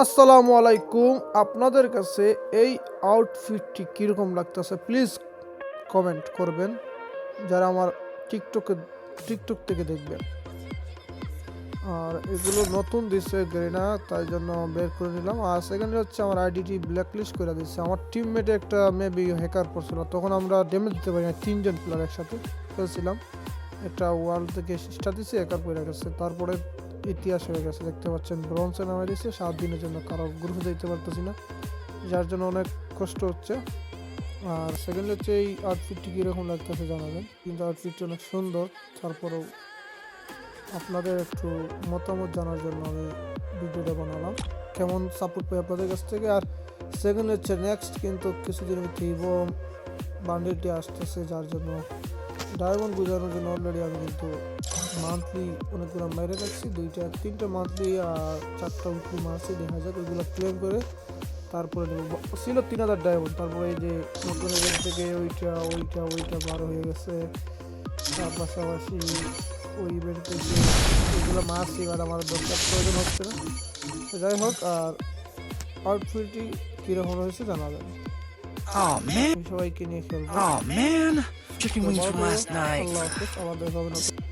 আসসালামু আলাইকুম। আপনাদের কাছে এই আউটফিটটি কীরকম লাগতেছে প্লিজ কমেন্ট করবেন। যারা আমার টিকটকে টিকটক থেকে দেখবেন। আর এগুলো নতুন দিচ্ছে গ্রেনা তাই জন্য বের করে নিলাম। আর সেকেন্ড হচ্ছে আমার আইডিটি ব্ল্যাকলিস্ট করে দিচ্ছে আমার টিমমেটে একটা মেবি হ্যাকার করছিল তখন আমরা ড্যামেজ দিতে পারি না তিনজন প্লেয়ার একসাথে খেলছিলাম। একটা ওয়াল থেকে স্টার দিচ্ছে হ্যাকার করে গেছে। তারপরে ইতিহাস হয়ে গেছে, দেখতে পাচ্ছেন ব্রঞ্জে নামে দিচ্ছে সাত দিনের জন্য কারও গ্রুপে দিতে পারতেছি না, যার জন্য অনেক কষ্ট হচ্ছে। আর সেকেন্ড হচ্ছে এই আউটফিটটি কীরকম লাগতেছে জানাবেন, কিন্তু আউটফিটটি অনেক সুন্দর, তারপরেও আপনাদের একটু মতামত জানার জন্য আমি ভিডিওটা বানালাম। কেমন সাপোর্ট পাই আপনাদের কাছ থেকে? আর সেকেন্ড হচ্ছে নেক্সট কিন্তু কিছুদিন মধ্যে ইভো বান্ডেলটি আসতেছে, যার জন্য ডায়মন্ড বোঝানোর জন্য অলরেডি আমি কিন্তু মান্থলি অনেকগুলো মেরে রাখছি দুইটা তিনটা মান্থলি আর চারটা উইকলি মারছি দেখা যাক ওইগুলো ক্লেম করে তারপরে নেব। ছিল তিন হাজার ডায়মন্ড তারপরে এই যে নতুন থেকে ওইটা ওইটা ওইটা বারো হয়ে গেছে। তার পাশাপাশি ওই ইভেন্ট থেকে ওইগুলো মারছি এবার আমার দরকার প্রয়োজন হচ্ছে না। যাই হোক আর আউটফিটটি কীরকম হয়েছে man, আমি সবাইকে নিয়ে খেলব। Man, chicken wings from last night. আমাদের হবে নতুন